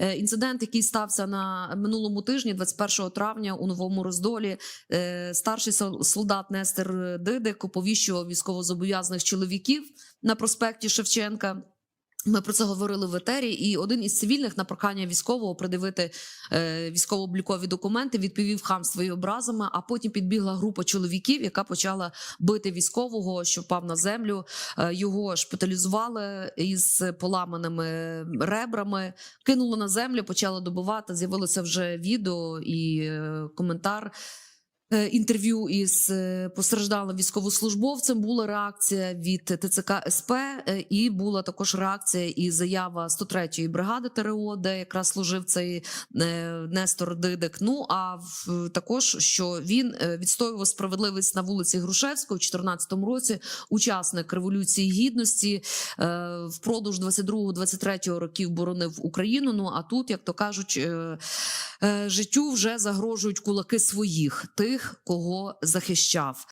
Е, Інцидент, який стався на минулому тижні, 21 травня, у новому роздолі, е, старший сол- солдат Нестер Дидик оповіщував військовозобов'язаних чоловіків на проспекті Шевченка. Ми про це говорили в етері, і один із цивільних на прохання військового придивити е, військово-облікові документи відповів хамство і образами. А потім підбігла група чоловіків, яка почала бити військового, що впав на землю. Е, його шпиталізували із поламаними ребрами, кинули на землю, почали добивати. З'явилося вже відео і е, коментар. Е, Інтерв'ю із е, постраждалим військовослужбовцем була реакція від ТЦК СП, е, і була також реакція і заява 103-ї бригади ТРО, де якраз служив цей Нестор Дидик. Ну а в, також що він відстоював справедливість на вулиці Грушевського у 2014 році, учасник революції гідності впродовж 22-23 років боронив Україну. Ну а тут, як то кажуть, життю вже загрожують кулаки своїх тих, кого захищав.